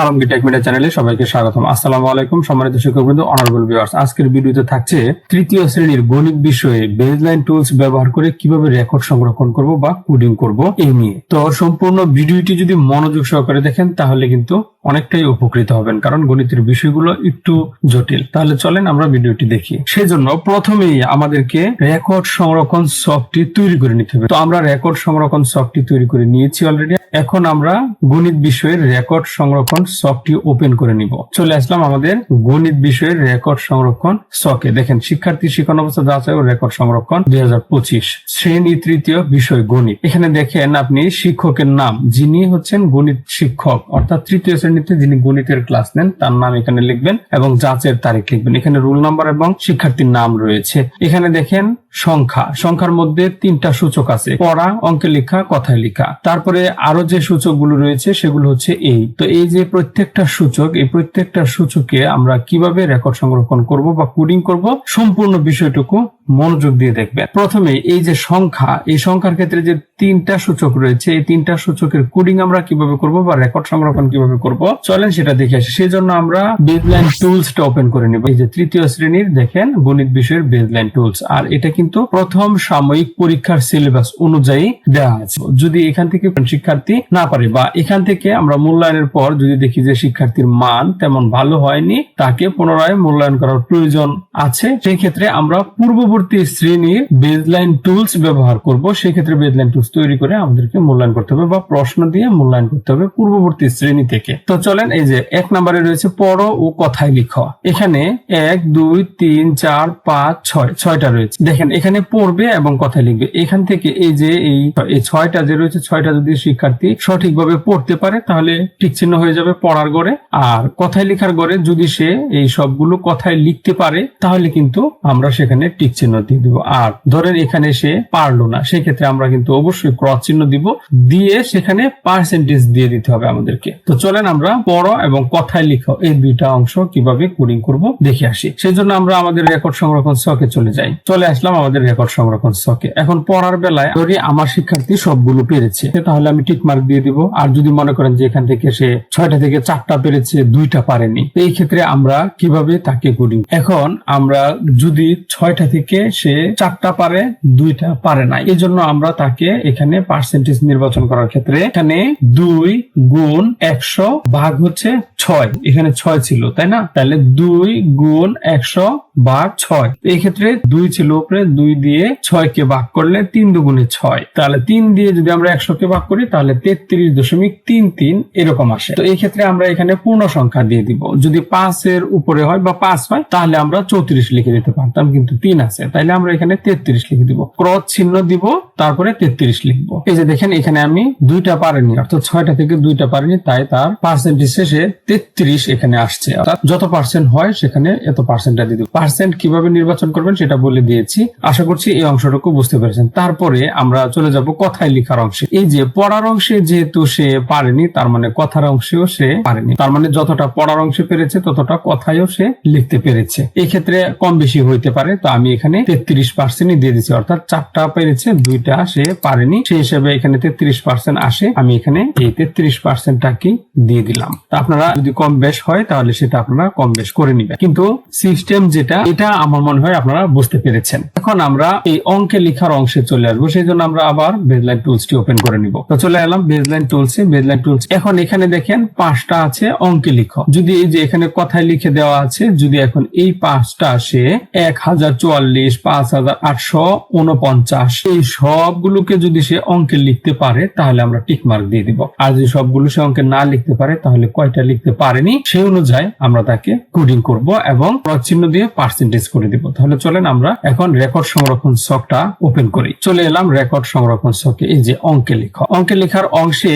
Alamgir take media চ্যানেলে সবাইকে স্বাগতম। আসসালামু আলাইকুম, সম্মানিত শিক্ষকবৃন্দ অনারেবল ভিউয়ার্স আজকের ভিডিওতে থাকছে তৃতীয় শ্রেণির গণিত বিষয়ে বেজলাইন টুলস ব্যবহার করে কীভাবে রেকর্ড সংরক্ষণ করব বা কোডিং করব এই নিয়ে। তো সম্পূর্ণ ভিডিওটি যদি মনোযোগ সহকারে দেখেন, তাহলে কিন্তু অনেকটাই উপকৃত হবেন, কারণ গণিতের বিষয়গুলো একটু জটিল। তাহলে চলেন আমরা ভিডিওটি দেখি। সেজন্য প্রথমেই আমাদেরকে রেকর্ড সংরক্ষণ সফটটি তৈরি করে নিতে হবে। তো আমরা রেকর্ড সংরক্ষণ সফটটি তৈরি করে নিয়েছি অলরেডি এখন আমরা গণিত বিষয়ের রেকর্ড সংরক্ষণ সফটটি ওপেন করে নিব। চলে আসলাম আমাদের গণিত বিষয়ের রেকর্ড সংরক্ষণ সকে দেখেন, শিক্ষার্থী শিক্ষণ অবস্থা যাচাই ও রেকর্ড সংরক্ষণ দুই হাজার পঁচিশ, শ্রেণি তৃতীয় বিষয় গণিত। এখানে দেখেন আপনি শিক্ষকের নাম, যিনি হচ্ছেন গণিত শিক্ষক, অর্থাৎ তৃতীয় শ্রেণীতে যিনি গণিতের ক্লাস নেন, তার নাম এখানে লিখবেন এবং যাচের তারিখ লিখবেন। এখানে রোল নাম্বার এবং শিক্ষার্থীর নাম রয়েছে। এখানে দেখেন সংখ্যা। সংখ্যার মধ্যে তিনটা সূচক আছে। পড়া, অঙ্কে লেখা, কথায় লেখা। তারপরে আরও যে সূচকগুলো রয়েছে, সেগুলো হচ্ছে এই। তো এই যে প্রত্যেকটা সূচক, এই প্রত্যেকটা সূচকে আমরা কীভাবে রেকর্ড সংরক্ষণ করব বা কোডিং করব, সম্পূর্ণ বিষয়টুকু মনোযোগ দিয়ে দেখবেন। প্রথমে এই যে সংখ্যা, এই সংখ্যার ক্ষেত্রে যে তিনটা সূচক রয়েছে, এই তিনটা সূচকের কোডিং আমরা কীভাবে করব বা রেকর্ড সংরক্ষণ কীভাবে করব, চলেন সেটা দেখে আসি। সেই জন্য আমরা বেজলাইন টুলসটা ওপেন করে নিব। এই যে তৃতীয় শ্রেণির, দেখেন গণিত বিষয়ের বেজলাইন টুলস। আর এটা কিন্তু প্রথম সাময়িক পরীক্ষার সিলেবাস অনুযায়ী দেওয়া আছে। যদি এখান থেকে শিক্ষার্থী না পারে বা এখান থেকে আমরা মূল্যায়নের পর যদি দেখি যে শিক্ষার্থীর মান তেমন ভালো হয়নি, তাকে পুনরায় মূল্যায়ন করার প্রয়োজন আছে সেই ক্ষেত্রে আমরা পূর্ববর্তী শ্রেণির বেজলাইন টুলস ব্যবহার করব। সেই ক্ষেত্রে বেজলাইন টুলস তৈরি করে আমাদেরকে মূল্যায়ন করতে হবে বা প্রশ্ন দিয়ে মূল্যায়ন করতে হবে পূর্ববর্তী শ্রেণি থেকে। তো চলেন এই যে এক নম্বরে রয়েছে পড়ো ও কথায় লিখো। এখানে এক, দুই, তিন, চার, পাঁচ, ছয়, ছয়টা রয়েছে। দেখেন এখানে পড়বে এবং কথায় লিখবে। এখান থেকে এই যে এই এই ছয়টা যে রয়েছে, ছয়টা যদি শিক্ষার্থী সঠিকভাবে পড়তে পারে, তাহলে ঠিক চিহ্ন হয়ে যাবে পড়ার গড়ে। আর কথায় লেখার গড়ে যদি সে এই সবগুলো কথায় লিখতে পারে, তাহলে কিন্তু আমরা সেখানে টিক চিহ্ন দিয়ে দিব। আর ধরেন এখানে সে পারল না, সেক্ষেত্রে আমরা কিন্তু অবশ্যই ক্রস চিহ্ন দিব, দিয়ে সেখানে পার্সেন্টেজ দিয়ে দিতে হবে আমাদেরকে। তো চলেন আমরা পড়ো এবং কথায় লিখো। এই দুইটা অংশ কীভাবে কোডিং করব, দেখে আসি। সেজন্য আমরা আমাদের রেকর্ড সংরক্ষণ সকে চলে যাই। চলে আসলাম আমাদের রেকর্ড সংরক্ষণ সকে এখন পড়ার বেলায় ধরি আমার শিক্ষার্থী সবগুলো পেরেছে। তাহলে আমি টিক মার্ক দিয়ে দিব। আর যদি মনে করেন যে এখান থেকে সে ছয়টা থেকে চারটা পেরেছে, দুইটা পারেনি এই ক্ষেত্রে আমরা কীভাবে তাকে কোডিং এখন আমরা যদি ছয়টা থেকে সে চারটা পারে, দুইটা পারে না এই জন্য আমরা তাকে এখানে পার্সেন্টেজ নির্বাচন করার ক্ষেত্রে এখানে দুই গুণ একশো ভাগ হচ্ছে ছয়। এখানে ছয় ছিল, তাই না? তাহলে দুই গুণ একশো ভাগ ছয়। এই ক্ষেত্রে দুই ছিল উপরে দুই দিয়ে ছয় কে ভাগ করলে তিন দুগুণে ছয়। তাহলে তিন দিয়ে যদি আমরা একশো কে ভাগ করি, তাহলে তেত্রিশ দশমিক তিন তিন এরকম আসে। তো এই ক্ষেত্রে আমরা এখানে পূর্ণ সংখ্যা দিয়ে দিব। যদি পাঁচের উপরে হয় বা পাঁচ হয়, তাহলে আমরা চৌত্রিশ লিখে দিতে পারতাম, কিন্তু তিন আছে। তাহলে আমরা এখানে তেত্রিশ লিখে দিব। ক্রস চিহ্ন দিব, তারপরে তেত্রিশ লিখব। এই যে দেখেন, এখানে আমি দুইটা পারিনি অর্থাৎ ছয়টা থেকে দুইটা পারিনি তাই তার পার্সেন্টেজ শেষে তেত্রিশ এখানে আসছে। অর্থাৎ যত পার্সেন্ট হয়, সেখানে এত পার্সেন্টটা দিয়ে দিব। পার্সেন্ট কীভাবে নির্বাচন করবেন, সেটা বলে দিয়েছি। আশা করছি এই অংশটুকু বুঝতে পেরেছেন। তারপরে আমরা চলে যাব কথায় লেখার অংশে। এই যে পড়ার অংশে যেহেতু সে পারেনি, তার মানে কথার অংশেও সে পারেনি। তার মানে যতটা পড়ার অংশে পেরেছে, ততটা কথায়ও সে লিখতে পেরেছে। এই ক্ষেত্রে কম বেশি হইতে পারে, তো আমি এখানে তেত্রিশ পার্সেন্টই দিয়ে দিচ্ছি অর্থাৎ চারটা পেরেছে, দুইটা সে পারেনি। সেই হিসেবে এখানে তেত্রিশ পার্সেন্ট আসে। আমি এখানে এই তেত্রিশ পার্সেন্টটাকে দিয়ে দিলাম। তা আপনারা যদি কম বেশ হয়, তাহলে সেটা আপনারা কম বেশ করে নিবেন। কিন্তু সিস্টেম যেটা, এটা আমার মনে হয় আপনারা বুঝতে পেরেছেন। এখন আমরা এই অঙ্কে লেখার অংশে চলে আসব, সেই জন্য আমরা আবার বেজলাইন টুলসটি ওপেন করে নিব। তো চলে এলাম বেজলাইন টুলসে বেজলাইন টুলস এখন এখানে দেখেন পাঁচটা আছে অঙ্কে লিখো। যদি এই যে এখানে কথায় লিখে দেওয়া আছে, যদি এখন এই পাঁচটা আসে, এক হাজার চুয়াল্লিশ, পাঁচ হাজার আটশো উনপঞ্চাশ, এই সবগুলোকে যদি সে অঙ্কে লিখতে পারে, তাহলে আমরা টিক মার্ক দিয়ে দিব। আর যদি সবগুলো সে অঙ্কে না লিখতে পারে, তাহলে কয়টা লিখতে পারেনি, সেই অনুযায়ী আমরা তাকে কোডিং করব এবং চিহ্ন দিয়ে পার্সেন্টেজ করে দিব। তাহলে চলেন আমরা এখন রেকর্ড সংরক্ষণ শখটা ওপেন করি। চলে এলাম রেকর্ড সংরক্ষণ শখে এই যে অঙ্কে লেখা অঙ্কে লেখার অংশে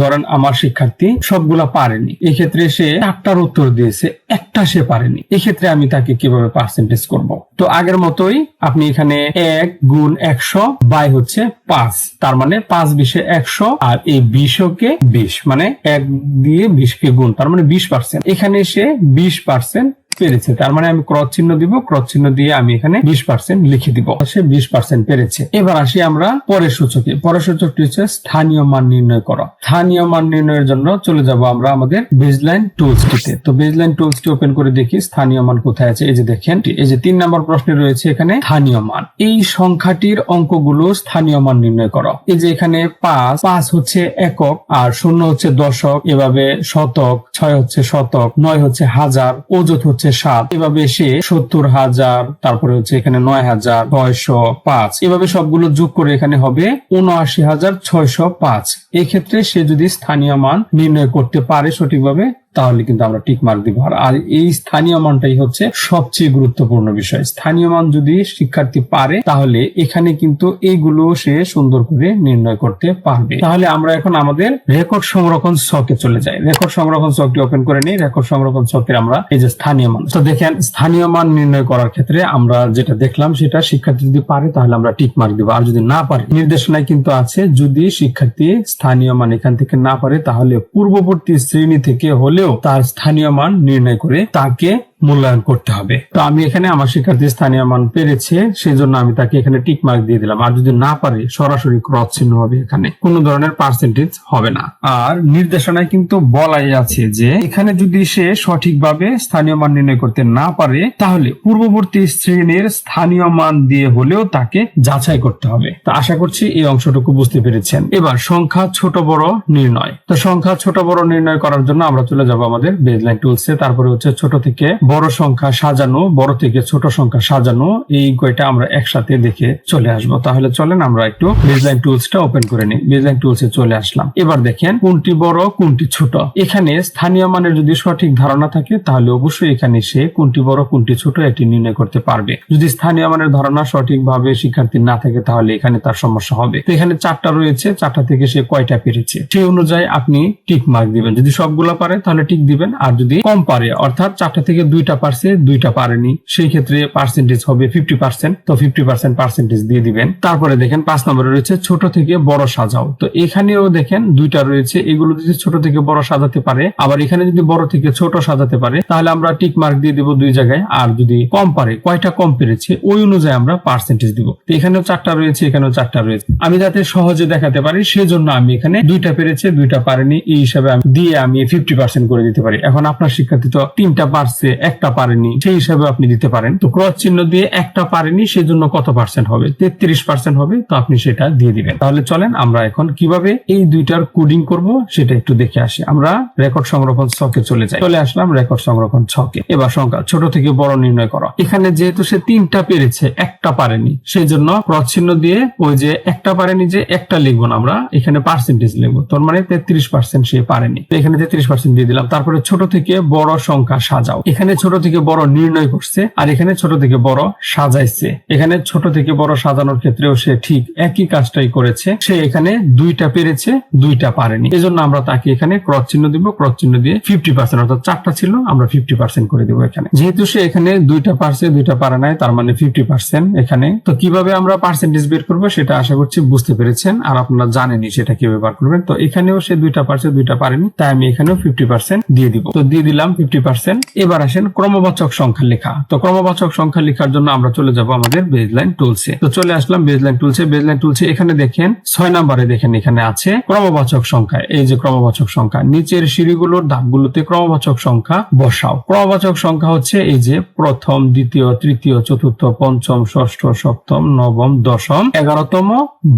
ধরেন আমার শিক্ষার্থী সবগুলা পারেনি। এক্ষেত্রে সে চারটার উত্তর দিয়েছে, একটা সে পারেনি। এক্ষেত্রে আমি তাকে কীভাবে পার্সেন্টেজ করব? তো আগের মতোই আপনি এখানে এক গুণ একশো বাই হচ্ছে পাঁচ। তার মানে পাঁচ বিশে একশো আর এই বিশকে বিশ। মানে এক দিয়ে বিশকে গুণ, তার মানে বিশ পার্সেন্ট এখানে সে বিশ পার্সেন্ট পেরেছে। তার মানে আমি ক্রস চিহ্ন দিব ক্রস চিহ্ন দিয়ে আমি এখানে বিশ পার্সেন্ট লিখে দিব। সে বিশ পার্সেন্ট পেরেছে। এবার আসি আমরা পরের সূচকে। পরের সূচকটি হচ্ছে স্থানীয় মান নির্ণয় করো। স্থানীয় মান নির্ণয়ের জন্য চলে যাব আমরা আমাদের বেজলাইন টুলসটিতে তো বেজলাইন টুলসটি ওপেন করে দেখি, স্থানীয় মান কোথায় আছে? এই যে দেখেন, এই যে তিন নম্বর প্রশ্নে রয়েছে এখানে স্থানীয় মান। এই সংখ্যাটির অঙ্কগুলো স্থানীয় মান নির্ণয় করো। এই যে এখানে পাঁচ পাঁচ হচ্ছে একক, আর শূন্য হচ্ছে দশক, এভাবে শতক, ছয় হচ্ছে শতক, নয় হচ্ছে হাজার অযুত হচ্ছে সাত। এভাবে এসে সত্তর হাজার, তারপরে হচ্ছে এখানে নয় হাজার ছয়শো পাঁচ। এভাবে সবগুলো যোগ করে এখানে হবে উনআশি হাজার ছয়শো পাঁচ। এক্ষেত্রে সে যদি স্থানীয় মান নির্ণয় করতে পারে সঠিকভাবে তাহলে কিন্তু আমরা টিক মার্ক দিব। আর- এই স্থানীয় মানটাই হচ্ছে সবচেয়ে গুরুত্বপূর্ণ বিষয়। স্থানীয় মান যদি শিক্ষার্থী পারে, তাহলে এখানে কিন্তু এইগুলো সে সুন্দর করে নির্ণয় করতে পারবে। তাহলে আমরা এখন আমাদের রেকর্ড সংরক্ষণ ছকে চলে যাই। রেকর্ড সংরক্ষণ ছকটি ওপেন করে নিই। রেকর্ড সংরক্ষণ ছকের আমরা এই যে স্থানীয় মান। তো দেখেন, স্থানীয় মান নির্ণয় করার ক্ষেত্রে আমরা যেটা দেখলাম, সেটা শিক্ষার্থী যদি পারে, তাহলে আমরা টিক মার্ক দিব। আর যদি না পারে, নির্দেশনায় কিন্তু আছে, যদি শিক্ষার্থী স্থানীয় মান এখান থেকে না পারে, তাহলে পূর্ববর্তী শ্রেণি থেকে হলেও তার স্থানীয় মান নির্ণয় করে তাকে মূল্যায়ন করতে হবে। তো আমি এখানে আমার শিক্ষার্থী স্থানীয় মান পেরেছে সেই জন্য আমি তাকে এখানে টিক মার্ক দিয়ে দিলাম। আর যদি না পারে, সরাসরি ক্রস চিহ্ন হবে এখানে। কোনো ধরনের পার্সেন্টেজ হবে না। আর নির্দেশনায় কিন্তু বলাই আছে যে, এখানে যদি সে সঠিকভাবে স্থানীয় মান নির্ণয় করতে না পারে, তাহলে পূর্ববর্তী শ্রেণির স্থানীয় মান দিয়ে হলেও তাকে যাচাই করতে হবে। তা আশা করছি এই অংশটুকু বুঝতে পেরেছেন। এবার সংখ্যা ছোট বড় নির্ণয়। তো সংখ্যা ছোট বড় নির্ণয় করার জন্য আমরা চলে যাব আমাদের বেজলাইন টুলসে তারপরে হচ্ছে ছোট থেকে বড় সংখ্যা সাজানো, বড় থেকে ছোট সংখ্যা সাজানো, এই কয়টা আমরা একসাথে দেখে চলে আসব। তাহলে চলেন আমরা একটু বেজলাইন টুলসটা ওপেন করে নিই। বেজলাইন টুলসে চলে আসলাম। এবার দেখেন কোনটি বড়, কোনটি ছোট। এখানে স্থানীয় মানের যদি সঠিক ধারণা থাকে, তাহলে অবশ্যই এখানে সে কোনটি বড়, কোনটি ছোট, এটি নির্ণয় করতে পারবে। যদি স্থানীয় মানের ধারণা সঠিকভাবে শিক্ষার্থী না থাকে, তাহলে এখানে তার সমস্যা হবে। তো এখানে চারটা রয়েছে, চারটা থেকে সে কয়টা পেরেছে? সেই অনুযায়ী আপনি টিক মার্ক দিবেন। যদি সবগুলো পারে, তাহলে টিক দিবেন। আর যদি কম পারে, অর্থাৎ চারটা থেকে দুইটা পারছে দুইটা পারেনি। সেই ক্ষেত্রে পার্সেন্টেজ হবে ফিফটি পার্সেন্ট তো ফিফটি পার্সেন্ট পার্সেন্টেজ দিয়ে দিবেন। তারপরে দেখেন পাঁচ নম্বরে রয়েছে ছোট থেকে বড় সাজাও। তো এখানেও দেখেন দুইটা রয়েছে, এগুলো যদি ছোট থেকে বড় সাজাতে পারে, আবার এখানে যদি বড় থেকে ছোট সাজাতে পারে, তাহলে আমরা টিক মার্ক দিয়ে দিব দুই জায়গায়। আর যদি কম পারে, কয়টা কম পেরেছে, ওই অনুযায়ী আমরা পার্সেন্টেজ দিব। তো এখানেও চারটা রয়েছে, এখানেও চারটা রয়েছে। আমি যাতে সহজে দেখাতে পারি, সেজন্য আমি এখানে দুইটা পেরেছে, দুইটা পারেনি। এই হিসাবে দিয়ে আমি ফিফটি পার্সেন্ট করে দিতে পারি। এখন আপনার শিক্ষার্থী তো তিনটা পারছে একটা পারেনি, সেই হিসাবে আপনি দিতে পারেন। তো ক্রস চিহ্ন দিয়ে একটা পারেনি, সেজন্য কত পার্সেন্ট হবে? তেত্রিশ পার্সেন্ট হবে, তো আপনি সেটা দিয়ে দিবেন। তাহলে চলেন আমরা এখন কীভাবে এই দুইটার কোডিং করব, সেটা একটু দেখে আসি। আমরা রেকর্ড সংরক্ষণ ছকে চলে যাই। চলে আসলাম রেকর্ড সংরক্ষণ ছকে এবার সংখ্যা, ছোট থেকে বড় নির্ণয় করা। এখানে যেহেতু সে তিনটা পেরেছে, একটা পারেনি সেই জন্য ক্রস চিহ্ন দিয়ে ওই যে একটা পারেনি যে একটা লিখব না আমরা, এখানে পার্সেন্টেজ লিখব। তোর মানে তেত্রিশ পার্সেন্ট সে পারেনি। এখানে তেত্রিশ পার্সেন্ট দিয়ে দিলাম। তারপরে ছোট থেকে বড় সংখ্যা সাজাও। এখানে ছোট থেকে বড় নির্ণয় করছে আর এখানে ছোট থেকে বড় সাজাইছে। এখানে ছোট থেকে বড় সাজানোর ক্ষেত্রেও সে ঠিক একই কাজটাই করেছে। সে এখানে দুইটা পেরেছে, দুইটা পারেনি। এজন্য আমরা তাকে এখানে ক্রস চিহ্ন দিব ক্রস চিহ্ন দিয়ে ফিফটি পার্সেন্ট অর্থাৎ চারটা ছিল, আমরা ফিফটি পার্সেন্ট করে দিব এখানে। যেহেতু সে এখানে দুইটা পারছে, দুইটা পারে নাই, তার মানে ফিফটি পার্সেন্ট এখানে। তো কীভাবে আমরা পার্সেন্টেজ বের করব সেটা আশা করছি বুঝতে পেরেছেন আর আপনারা জানেনই সেটা কীভাবে বার করবেন। তো এখানেও সে দুইটা পারছে, দুইটা পারেনি, তাই আমি এখানেও ফিফটি পার্সেন্ট দিয়ে দিব। তো দিয়ে দিলাম ফিফটি পার্সেন্ট এবার আসেন ক্রমবাচক সংখ্যা লেখা। তো ক্রমবাচক সংখ্যা লেখার জন্য আমরা চলে যাব আমাদের বেজলাইন টুলসে তো চলে আসলাম বেজলাইন টুলসে বেজলাইন টুলসে এখানে দেখেন ছয় নাম্বারে দেখেন এখানে আছে ক্রমবাচক সংখ্যা। এই যে ক্রমবাচক সংখ্যা, নিচের সিঁড়িগুলোর ধাপগুলোতে ক্রমবাচক সংখ্যা বসাও। ক্রমবাচক সংখ্যা হচ্ছে এই যে প্রথম, দ্বিতীয়, তৃতীয়, চতুর্থ, পঞ্চম, ষষ্ঠ, সপ্তম, নবম, দশম, এগারোতম,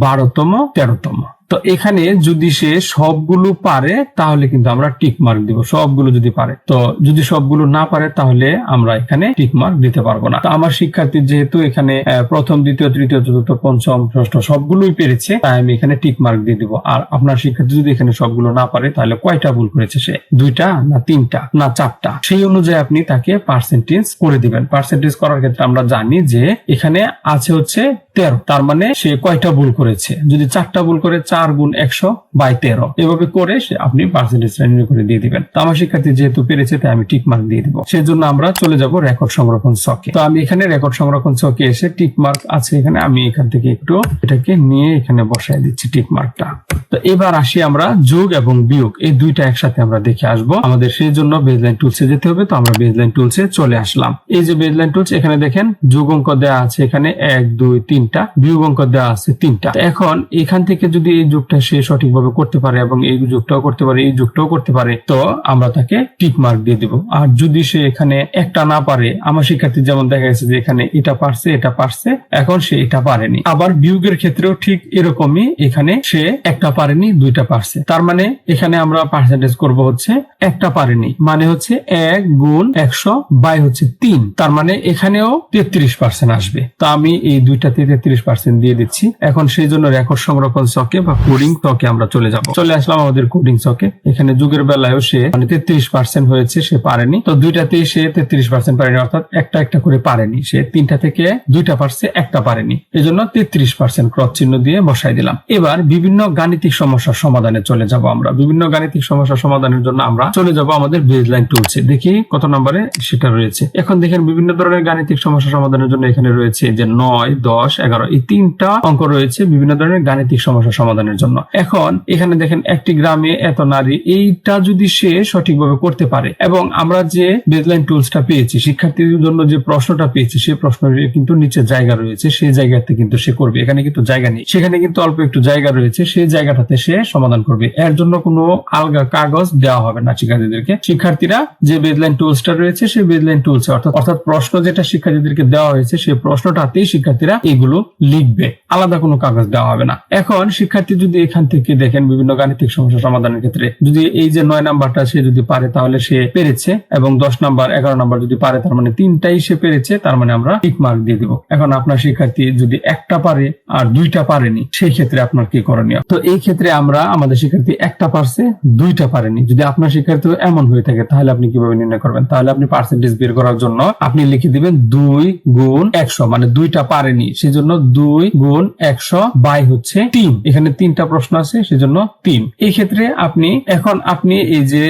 বারোতম, তেরোতম। তো এখানে যদি সে সবগুলো পারে, তাহলে কিন্তু আমরা টিক মার্ক দিব। সবগুলো যদি পারে। তো যদি সবগুলো না পারে, তাহলে আমরা এখানে টিক মার্ক দিতে পারব না। আমার শিক্ষার্থী যেহেতু এখানে প্রথম, দ্বিতীয়, তৃতীয়, চতুর্থ, পঞ্চম, ষষ্ঠ সবগুলোই পেরেছে, তাই আমি এখানে টিক মার্ক দিয়ে দিব। আর আপনার শিক্ষার্থী যদি এখানে সবগুলো না পারে, তাহলে কয়টা ভুল করেছে সে? দুইটা না তিনটা না চারটা? সেই অনুযায়ী আপনি তাকে পার্সেন্টেজ করে দিবেন। পার্সেন্টেজ করার ক্ষেত্রে আমরা জানি যে এখানে আছে হচ্ছে তেরো। তার মানে সে কয়টা ভুল করেছে? যদি চারটা ভুল করে, চার চার গুণ একশো বাই তেরো। এভাবে করে আপনি পার্সেন্টেজ নির্ণয় করে দিয়ে দিবেন। তো আমার শিক্ষার্থী যেহেতু পেরেছে, তাই আমি টিক মার্ক দিয়ে দিব। সেজন্য আমরা চলে যাব রেকর্ড সংরক্ষণ ছকে তো আমি এখানে রেকর্ড সংরক্ষণ ছকে এসে টিক মার্ক আছে এখানে। আমি এখান থেকে একটু এটাকে নিয়ে এখানে বসাই দিচ্ছি টিক মার্কটা তো এবার আসি আমরা যোগ এবং বিয়োগ। এই দুইটা একসাথে আমরা দেখে আসব। আমাদের সেই জন্য বেজলাইন টুলসে যেতে হবে। তো আমরা বেজলাইন টুলসে চলে আসলাম। এই যে বেজলাইন টুলস এখানে দেখেন যোগ অঙ্ক দেওয়া আছে এখানে এক, দুই, তিনটা। বিয়োগ অঙ্ক দেওয়া আছে তিনটা। এখন এখান থেকে যদি এই যুগটা সে সঠিকভাবে করতে পারে এবং এই যুগটাও করতে পারে, এই যুগটাও করতে পারে, তো আমরা তাকে টিক মার্ক দিয়ে দিব। আর যদি সে এখানে একটা না পারে, আমার শিক্ষার্থী যেমন দেখা গেছে যে এখানে এটা পারছে এটা পারছে, এখন সে এটা পারেনি। আবার বিয়োগের ক্ষেত্রেও ঠিক এরকমই এখানে সে একটা পারেনি, দুইটা পারছে। তার মানে এখানে আমরা পার্সেন্টেজ করব হচ্ছে একটা পারেনি। মানে হচ্ছে এক গুণ একশো বাই হচ্ছে তিন। তার মানে এখানেও তেত্রিশ পার্সেন্ট আসবে। তো আমি এই দুইটাতে তেত্রিশ পার্সেন্ট দিয়ে দিচ্ছি। এখন সেই জন্য রেকর্ড সংরক্ষণ চকে বা কোডিং চকে আমরা চলে যাব। চলে আসলাম আমাদের কোডিং চকে এখানে যুগের বেলায়ও সে মানে তেত্রিশ পার্সেন্ট হয়েছে, সে পারেনি। তো দুইটাতেই সে তেত্রিশ পার্সেন্ট পারেনি, অর্থাৎ একটা একটা করে পারেনি। সে তিনটা থেকে দুইটা পারছে, একটা পারেনি। এই জন্য তেত্রিশ পার্সেন্ট ক্রস চিহ্ন দিয়ে বসাই দিলাম। এবার বিভিন্ন গাণিতিক সমস্যার সমাধানে চলে যাব আমরা। বিভিন্ন গাণিতিক সমস্যা সমাধানের জন্য আমরা চলে যাব আমাদের বেজলাইন টুলসে দেখি কত নম্বরে সেটা রয়েছে। এখন দেখেন বিভিন্ন ধরনের গাণিতিক সমস্যা সমাধানের জন্য এখানে রয়েছে যে নয়, দশ, এগারো, এই তিনটা অঙ্ক রয়েছে। বিভিন্ন ধরনের গাণিতিক সমস্যা সমাধানের জন্য। এখন এখানে দেখেন একটি গ্রামে এত নারী, এইটা যদি সে সঠিকভাবে করতে পারে এবং আমরা যে বেজলাইন টুলসটা পেয়েছি, শিক্ষার্থীদের জন্য যে প্রশ্নটা পেয়েছি সেই প্রশ্নের কিন্তু নিচে জায়গা রয়েছে, সেই জায়গাতে কিন্তু সে করবে। এখানে কিন্তু জায়গা নেই। সেখানে কিন্তু অল্প একটু জায়গা রয়েছে, সেই জায়গাটাতে সে সমাধান করবে। এর জন্য কোনো আলগা কাগজ দেওয়া হবে না শিক্ষার্থীদেরকে। শিক্ষার্থীরা যে বেজলাইন টুলসটা রয়েছে, সেই বেজলাইন টুলস অর্থাৎ অর্থাৎ প্রশ্ন যেটা শিক্ষার্থীদেরকে দেওয়া হয়েছে, সেই প্রশ্নটাতেই শিক্ষার্থীরা এগুলো লিখবে। আলাদা কোনো কাগজ দেওয়া হবে না। এখন শিক্ষার্থী যদি এখান থেকে দেখেন বিভিন্ন গাণিতিক সমস্যা সমাধানের ক্ষেত্রে, যদি এই যে নয় নাম্বারটা সে যদি পারে তাহলে সে পেরেছে এবং দশ নাম্বার, এগারো নাম্বার যদি পারে তার মানে তিনটাই সে পেরেছে, তার মানে আমরা টিক মার্ক দিয়ে দিব। এখন আপনার শিক্ষার্থী যদি একটা পারে আর দুইটা পারেনি, সেই ক্ষেত্রে আপনার কি করণীয়? তো এই ক্ষেত্রে আমরা আমাদের শিক্ষার্থী একটা পারছে, দুইটা পারেনি। যদি আপনার শিক্ষার্থী এমন হয়ে থাকে, তাহলে আপনি কীভাবে নির্ণয় করবেন? তাহলে আপনি পার্সেন্টেজ বের করার জন্য আপনি লিখে দিবেন দুই গুণ একশো মানে দুইটা পারেনি, সেজন্য দুই গুণ একশো বাই হচ্ছে তিন। এখানে তিনটা প্রশ্ন আছে, সেজন্য তিন। এই ক্ষেত্রে আপনি, এখন আপনি এই যে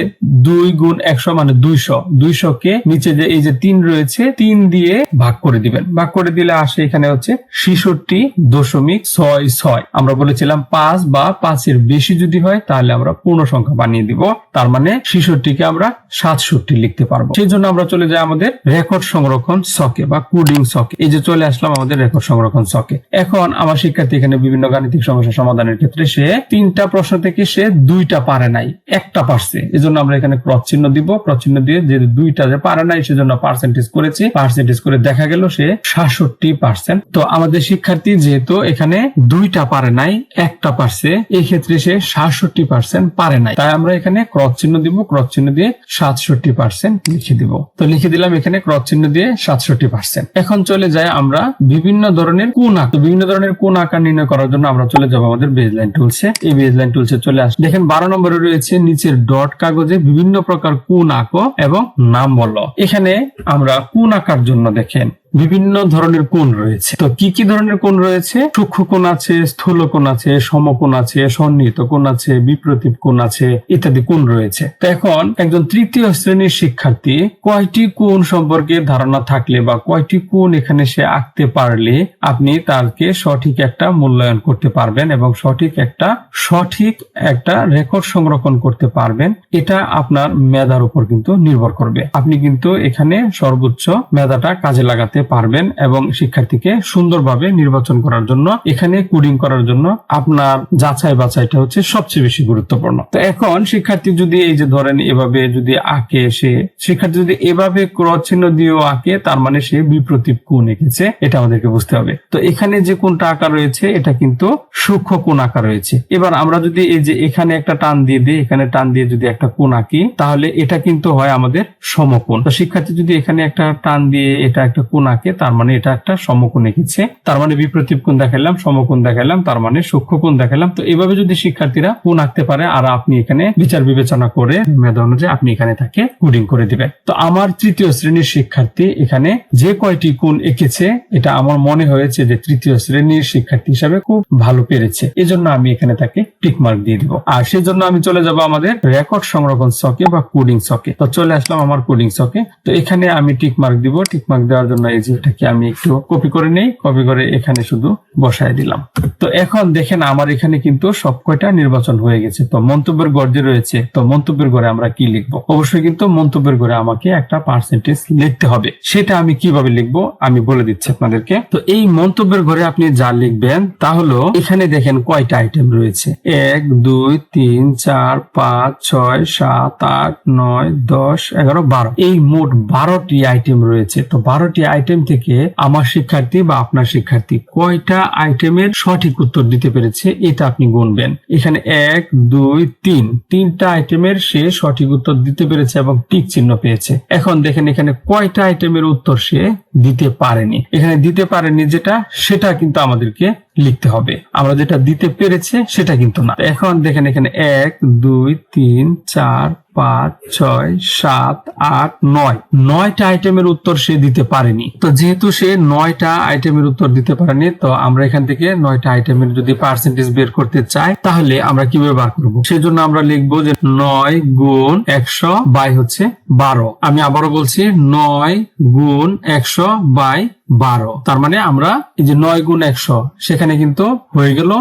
দুই গুণ একশো মানে দুইশো দুইশো কে নিচে যে এই যে তিন রয়েছে, তিন দিয়ে ভাগ করে দিবেন। ভাগ করে দিলে আসে এখানে হচ্ছে ছিষট্টি দশমিক ছয় ছয়। আমরা বলেছিলাম পাঁচ বা পাঁচের বেশি যদি হয়, তাহলে আমরা পূর্ণ সংখ্যা বানিয়ে দিব। তার মানে ছিষট্টিকে আমরা সাতষট্টি লিখতে পারব। সেই জন্য আমরা চলে যাই আমাদের রেকর্ড সংরক্ষণ সকে বা কোডিং সকে এই যে চলে আসলাম আমাদের রেকর্ড সংরক্ষণ সকে এখন আমার শিক্ষার্থী এখানে বিভিন্ন গাণিতিক সমস্যা সমাধানের ক্ষেত্রে সে তিনটা প্রশ্ন থেকে সে দুইটা পারে নাই, একটা পারছে। এজন্য আমরা এখানে ক্রস চিহ্ন দিব। ক্রস চিহ্ন দিয়ে যে দুইটা যে পারে নাই, সেজন্য পার্সেন্টেজ করেছি। পার্সেন্টেজ করে দেখা গেল সে সাতষট্টি পার্সেন্ট তো আমাদের শিক্ষার্থী যেহেতু এখানে দুইটা পারে নাই, একটা পারছে এই ক্ষেত্রে সে সাতষট্টি পার্সেন্ট পারে নাই। তাই আমরা এখানে ক্রস চিহ্ন দিব। ক্রস চিহ্ন দিয়ে সাতষট্টি পার্সেন্ট লিখে দিব। তো লিখে দিলাম এখানে ক্রস চিহ্ন দিয়ে সাতষট্টি পার্সেন্ট এখন চলে যায় আমরা বিভিন্ন ধরনের কোন আঁকা। বিভিন্ন ধরনের কোন আকার নির্ণয় করার জন্য আমরা চলে যাব আমাদের বেজলাইন টুলসে এই বেজলাইন টুলসে চলে আসে। দেখেন বারো নম্বরে রয়েছে নিচের ডট কাগজে বিভিন্ন প্রকার কোন আঁকো এবং নাম বলো। এখানে আমরা কোন আঁকার জন্য দেখেন বিভিন্ন ধরনের কোণ রয়েছে। তো কি কি ধরনের কোণ রয়েছে? সূক্ষ্ম কোণ আছে, স্থূল কোণ আছে সমকোণ আছে, সন্নিহিত কোণ আছে বিপ্রতীপ কোণ আছে, ইত্যাদি কোণ রয়েছে। তো এখন একজন তৃতীয় শ্রেণির শিক্ষার্থী কয়টি কোণ সম্পর্কে ধারণা থাকলে বা কয়টি কোণ এখানে সে আঁকতে পারলে আপনি তাকে সঠিক একটা মূল্যায়ন করতে পারবেন এবং সঠিক একটা সঠিক একটা রেকর্ড সংরক্ষণ করতে পারবেন। এটা আপনার মেধার উপর কিন্তু নির্ভর করবে। আপনি কিন্তু এখানে সর্বোচ্চ মেধাটা কাজে লাগাতে পারবেন এবং শিক্ষার্থীকে সুন্দরভাবে নির্বাচন করার জন্য, এখানে কোডিং করার জন্য আপনার যাচাই বাছাইটা হচ্ছে সবচেয়ে বেশি গুরুত্বপূর্ণ। তো এখন শিক্ষার্থী যদি এই যে ধরেন এভাবে যদি আঁকে সে, শিক্ষার্থী যদি এভাবে ক্রস চিহ্ন দিয়েও আঁকে, তার মানে সে বিপ্রতীপ কোণ এঁকেছে, এটা আমাদেরকে বুঝতে হবে। তো এখানে যে কোনটা আঁকা রয়েছে, এটা কিন্তু সূক্ষ্ম কোণ আঁকা রয়েছে। এবার আমরা যদি এই যে এখানে একটা টান দিয়ে দিই, এখানে টান দিয়ে যদি একটা কোণ আঁকি, তাহলে এটা কিন্তু হয় আমাদের সমকোণ। তো শিক্ষার্থী যদি এখানে একটা টান দিয়ে এটা একটা কোণ আঁকে তার মানে এটা একটা সমকোণ এঁকেছে। তার মানে বিপ্রতীপ কোণ দেখালাম সমকোণ দেখালাম তার মানে সূক্ষ্ম কোণ দেখালাম তো এভাবে যদি শিক্ষার্থীরা কোণ আঁকতে পারে আর আপনি এখানে বিচার বিবেচনা করে মেধা অনুযায়ী আপনি এখানে তাকে কোডিং করে দিবেন। তো আমার তৃতীয় শ্রেণির শিক্ষার্থী এখানে যে কয়টি কোণ এঁকেছে, এটা আমার মনে হয়েছে যে তৃতীয় শ্রেণির শিক্ষার্থী হিসাবে খুব ভালো পেরেছে। এজন্য আমি এখানে তাকে টিক মার্ক দিয়ে দিব। আর সেজন্য আমি চলে যাব আমাদের রেকর্ড সংরক্ষণ সকে বা কোডিং সকে তো চলে আসলাম আমার কোডিং সকে তো এখানে আমি টিক মার্ক দিব। টিক মার্ক দেওয়ার জন্য এই যে আমি একটু কপি করে নেই কপি করে এখানে শুধু বসায় দিলাম। তো এখন দেখেন আমার এখানে কিন্তু সব কয়টা নির্বাচন হয়ে গেছে। তো মন্তব্যের গর্জে রয়েছে, তো মন্তব্যের ঘরে আমরা কি লিখব? অবশ্যই কিন্তু মন্তব্যের ঘরে আমাকে একটা পার্সেন্টেজ লিখতে হবে। সেটা আমি কীভাবে লিখব, আমি বলে দিচ্ছি আপনাদেরকে। তো এই মন্তব্যের ঘরে আপনি যা লিখবেন, তা হলো এখানে দেখেন কয়টা আইটেম রয়েছে। এক, দুই, তিন, চার, পাঁচ, ছয়, সাত, আট, নয়, দশ, এগারো, বারো। এই মোট বারোটি আইটেম রয়েছে। তো বারোটি আইটেম থেকে আমার শিক্ষার্থী বা আপনার শিক্ষার্থী কয়টা আইটেমের সঠিক উত্তর দিতে পেরেছে এটা আপনি গুনবেন। এখানে এক, দুই, তিন। তিনটা আইটেমের সে সঠিক উত্তর দিতে পেরেছে এবং টিক চিহ্ন পেয়েছে। এখন দেখেন এখানে কয়টা আইটেমের উত্তর সে দিতে পারেনি। এখানে দিতে পারেনি যেটা, সেটা কিন্তু আমাদেরকে লিখতে হবে। আমরা যেটা দিতে পেরেছে সেটা কিন্তু না। এখন দেখেন এখানে এক, দুই, তিন, চার, পাঁচ, ছয়, সাত, আট, নয়। নয়টা আইটেমের উত্তর সে দিতে পারেনি। তো যেহেতু সে নয়টা আইটেমের উত্তর দিতে পারেনি, তো আমরা এখান থেকে নয়টা আইটেমের যদি পার্সেন্টেজ বের করতে চাই, তাহলে আমরা কীভাবে বার করব? সেজন্য আমরা লিখব যে নয় গুণ একশো বাই হচ্ছে বারো। আমি আবারও বলছি নয় গুণ একশো বাই বারো। তার মানে আমরা এই যে নয় গুণ একশো, সেখানে কিন্তু হয়ে গেল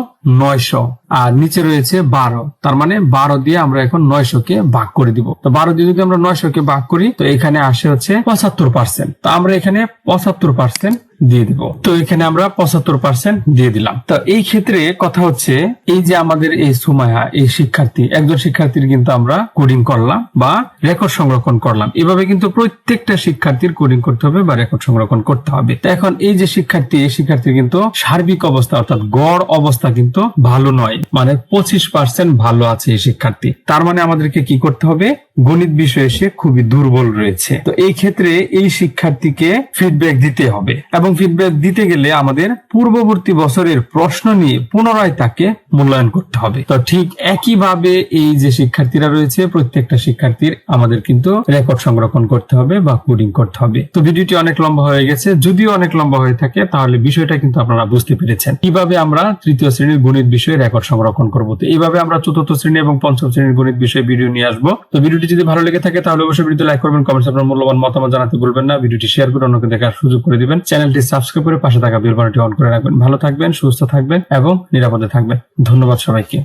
নয়শ। আর নিচে রয়েছে বারো। তার মানে বারো দিয়ে আমরা এখন নয়শ কে ভাগ করে দিব। তো বারো দিয়ে যদি আমরা নয়শো কে ভাগ করি, তো এখানে আসে হচ্ছে পঁচাত্তর পার্সেন্ট তো আমরা এখানে পঁচাত্তর পার্সেন্ট দিয়ে দিব। তো এখানে আমরা পঁচাত্তর পার্সেন্ট দিয়ে দিলাম। তো এই ক্ষেত্রে কথা হচ্ছে, এই যে আমাদের এই সুমায়া এই শিক্ষার্থী, একজন শিক্ষার্থীর কিন্তু আমরা কোডিং করলাম বা রেকর্ড সংরক্ষণ করলাম। এভাবে কিন্তু প্রত্যেকটা শিক্ষার্থীর কোডিং করতে হবে বা রেকর্ড সংরক্ষণ করতে হবে। তো এখন এই যে শিক্ষার্থী, এই শিক্ষার্থীর কিন্তু সার্বিক অবস্থা অর্থাৎ গড় অবস্থা কিন্তু ভালো নয়। মানে পঁচিশ পার্সেন্ট ভালো আছে এই শিক্ষার্থী। তার মানে আমাদেরকে কি করতে হবে? গণিত বিষয়ে সে খুবই দুর্বল রয়েছে। তো এই ক্ষেত্রে এই শিক্ষার্থীকে ফিডব্যাক দিতে হবে এবং ফিডব্যাক দিতে গেলে আমাদের পূর্ববর্তী বছরের প্রশ্ন নিয়ে পুনরায় তাকে মূল্যায়ন করতে হবে। তো ঠিক একইভাবে এই যে শিক্ষার্থীরা রয়েছে, প্রত্যেকটা শিক্ষার্থীর আমাদের কিন্তু রেকর্ড সংরক্ষণ করতে হবে বা কোডিং করতে হবে। তো ভিডিওটি অনেক লম্বা হয়ে গেছে। যদিও অনেক লম্বা হয়ে থাকে, তাহলে বিষয়টা কিন্তু আপনারা বুঝতে পেরেছেন। কীভাবে আমরা তৃতীয় শ্রেণির গণিত বিষয়ে রেকর্ড সংরক্ষণ করব? তো এইভাবে আমরা চতুর্থ শ্রেণি এবং পঞ্চম শ্রেণির গণিত বিষয়ে ভিডিও নিয়ে আসব। তো ভিডিওটি যদি ভালো লেগে থাকে, তাহলে অবশ্যই ভিডিওতে লাইক করবেন কমেন্টস আপনার মূল্যবান মতামত জানাতে ভুলবেন না। ভিডিওটি শেয়ার করে অন্যকে দেখার সুযোগ করে দিবেন। চ্যানেলটি সাবস্ক্রাইব করে পাশে থাকা বেল বাটনটি অন করে রাখবেন। ভালো থাকবেন, সুস্থ থাকবেন এবং নিরাপদে থাকবেন। ধন্যবাদ সবাইকে।